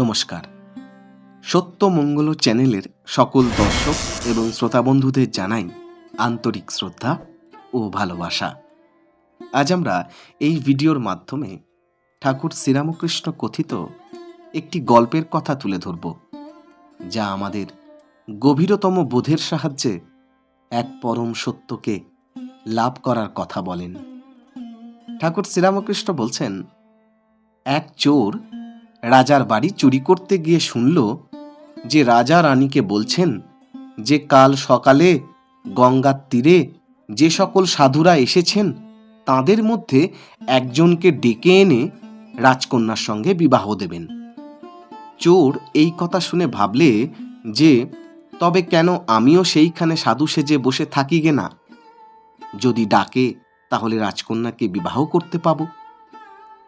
নমস্কার। সত্য মঙ্গল চ্যানেলের সকল দর্শক এবং শ্রোতা বন্ধুদের জানাই আন্তরিক শ্রদ্ধা ও ভালোবাসা। আজ আমরা এই ভিডিওর মাধ্যমে ঠাকুর শ্রীরামকৃষ্ণ কথিত একটি গল্পের কথা তুলে ধরব, যা আমাদের গভীরতম বোধের সাহায্যে এক পরম সত্যকে লাভ করার কথা বলেন। ঠাকুর শ্রীরামকৃষ্ণ বলছেন, এক চোর রাজার বাড়ি চুরি করতে গিয়ে শুনল যে রাজা রানীকে বলছেন যে কাল সকালে গঙ্গার তীরে যে সকল সাধুরা এসেছেন, তাদের মধ্যে একজনকে ডেকে এনে রাজকন্যার সঙ্গে বিবাহ দেবেন। চোর এই কথা শুনে ভাবলে যে, তবে কেন আমিও সেইখানে সাধু সেজে বসে থাকি গে না? যদি ডাকে, তাহলে রাজকন্যাকে বিবাহ করতে পাবো।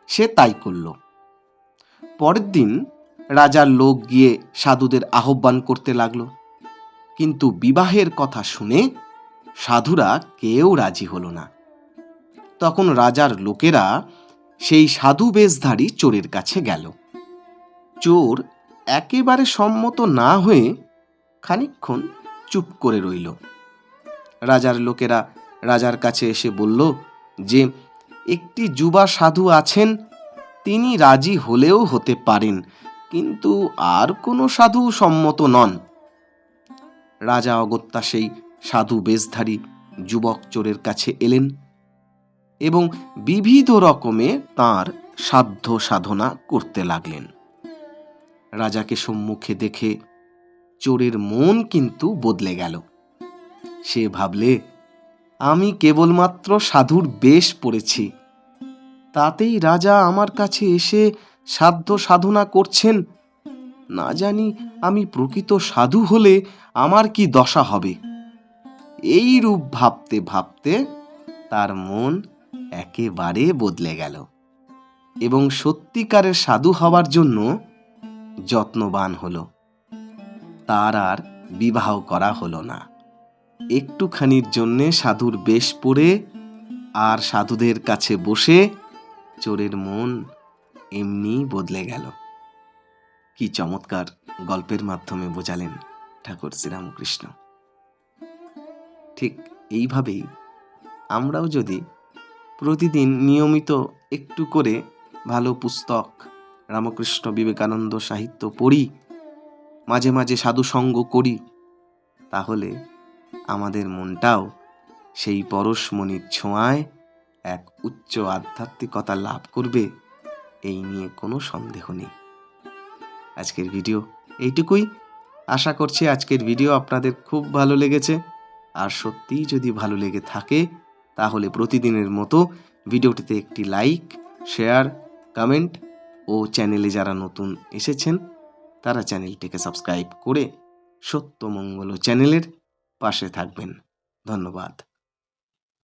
সে তাই করল। পরের দিন রাজার লোক গিয়ে সাধুদের আহ্বান করতে লাগল। কিন্তু বিবাহের কথা শুনে সাধুরা কেউ রাজি হলো না। তখন রাজার লোকেরা সেই সাধু বেশধারী চোরের কাছে গেল। চোর একেবারে সম্মত না হয়ে খানিকক্ষণ চুপ করে রইল। রাজার লোকেরা রাজার কাছে এসে বলল যে, একটি যুবা সাধু আছেন তিনি রাজি হলেও হতে পারেন, কিন্তু আর কোনো সাধু সম্মত নন। রাজা অগত্যা সেই সাধু বেশধারী যুবক চোরের কাছে এলেন এবং বিবিধ রকমে তার সাধ্য সাধনা করতে লাগলেন। রাজাকে সম্মুখে দেখে চোরের মন কিন্তু বদলে গেল। সে ভাবলে, আমি কেবলমাত্র সাধুর বেশ পড়েছি তাতেই রাজা আমার কাছে এসে সাধ্য সাধনা করছেন। না জানি আমি প্রকৃত সাধু হলে আমার কি দশা হবে। এই রূপ ভাবতে ভাবতে তার মন একেবারে বদলে গেল এবং সত্যিকারের সাধু হওয়ার জন্য যত্নবান হলো। তার আর বিবাহ করা হলো না। একটুখানির জন্যে সাধুর বেশ পড়ে আর সাধুদের কাছে বসে চোরের মন এমনি বদলে গেল। কি চমৎকার গল্পের মাধ্যমে বোঝালেন ঠাকুর শ্রীরামকৃষ্ণ। ঠিক এইভাবেই আমরাও যদি প্রতিদিন নিয়মিত একটু করে ভালো পুস্তক, রামকৃষ্ণ বিবেকানন্দ সাহিত্য পড়ি, মাঝে মাঝে সাধুসঙ্গ করি, তাহলে আমাদের মনটাও সেই পরশমণির ছোঁয়ায় এক উচ্চ আধ্যাত্মিকতা লাভ করবে, এই নিয়ে কোনো সন্দেহ নেই। আজকের ভিডিও এইটুকুই। আশা করছি আজকের ভিডিও আপনাদের খুব ভালো লেগেছে। আর সত্যিই যদি ভালো লেগে থাকে, তাহলে প্রতিদিনের মতো ভিডিওটিতে একটি লাইক, শেয়ার, কমেন্ট ও চ্যানেলে যারা নতুন এসেছেন, তারা চ্যানেলটিকে সাবস্ক্রাইব করে সত্যমঙ্গল চ্যানেলের পাশে থাকবেন। ধন্যবাদ।